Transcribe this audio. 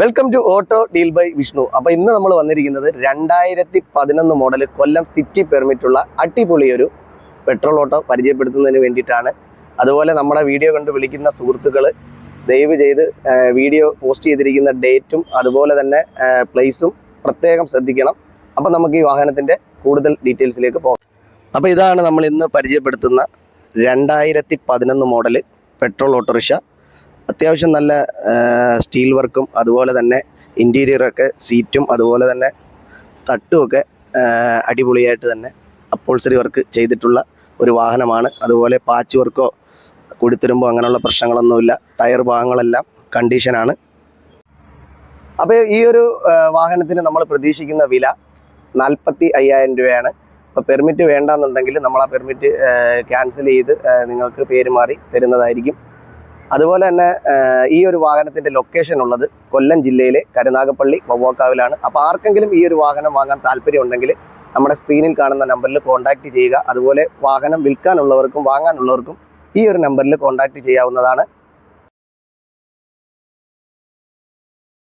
Welcome to auto deal by Vishnu അപ്പൊ ഇന്ന് നമ്മൾ വന്നിരിക്കുന്നത് രണ്ടായിരത്തി പതിനൊന്ന് മോഡൽ കൊല്ലം സിറ്റി പെർമിറ്റ് ഉള്ള അടിപൊളി ഒരു പെട്രോൾ ഓട്ടോ പരിചയപ്പെടുത്തുന്നതിന് വേണ്ടിയിട്ടാണ്. അതുപോലെ നമ്മുടെ വീഡിയോ കണ്ട് വിളിക്കുന്ന സുഹൃത്തുക്കൾ ദയവ് ചെയ്ത് വീഡിയോ പോസ്റ്റ് ചെയ്തിരിക്കുന്ന ഡേറ്റും അതുപോലെ തന്നെ പ്ലേസും പ്രത്യേകം ശ്രദ്ധിക്കണം. അപ്പം നമുക്ക് ഈ വാഹനത്തിന്റെ കൂടുതൽ ഡീറ്റെയിൽസിലേക്ക് പോകാം. അപ്പോൾ ഇതാണ് നമ്മൾ ഇന്ന് പരിചയപ്പെടുത്തുന്ന രണ്ടായിരത്തി പതിനൊന്ന് മോഡൽ പെട്രോൾ ഓട്ടോറിക്ഷ അത്യാവശ്യം നല്ല സ്റ്റീൽ വർക്കും അതുപോലെ തന്നെ ഇന്റീരിയറൊക്കെ സീറ്റും അതുപോലെ തന്നെ തട്ടുമൊക്കെ അടിപൊളിയായിട്ട് തന്നെ അപ്പോൾസറി വർക്ക് ചെയ്തിട്ടുള്ള ഒരു വാഹനമാണ്. അതുപോലെ പാച്ച് വർക്കോ കൊടുത്തിരുമ്പോൾ അങ്ങനെയുള്ള പ്രശ്നങ്ങളൊന്നുമില്ല. ടയർ ഭാഗങ്ങളെല്ലാം കണ്ടീഷനാണ് അപ്പോൾ ഈ ഒരു വാഹനത്തിന് നമ്മൾ പ്രതീക്ഷിക്കുന്ന വില നാൽപ്പത്തി അയ്യായിരം രൂപയാണ്. അപ്പോൾ പെർമിറ്റ് വേണ്ടാന്നുണ്ടെങ്കിൽ നമ്മൾ ആ പെർമിറ്റ് ക്യാൻസൽ ചെയ്ത് നിങ്ങൾക്ക് പേര് മാറി തരുന്നതായിരിക്കും. അതുപോലെ തന്നെ ഈ ഒരു വാഹനത്തിന്റെ ലൊക്കേഷൻ ഉള്ളത് കൊല്ലം ജില്ലയിലെ കരുനാഗപ്പള്ളി വവ്വാക്കാവിലാണ് അപ്പോൾ ആർക്കെങ്കിലും ഈ ഒരു വാഹനം വാങ്ങാൻ താല്പര്യം ഉണ്ടെങ്കിൽ നമ്മുടെ സ്ക്രീനിൽ കാണുന്ന നമ്പറിൽ കോൺടാക്ട് ചെയ്യുക. അതുപോലെ വാഹനം വിൽക്കാനുള്ളവർക്കും വാങ്ങാനുള്ളവർക്കും ഈ ഒരു നമ്പറിൽ കോൺടാക്ട് ചെയ്യാവുന്നതാണ്.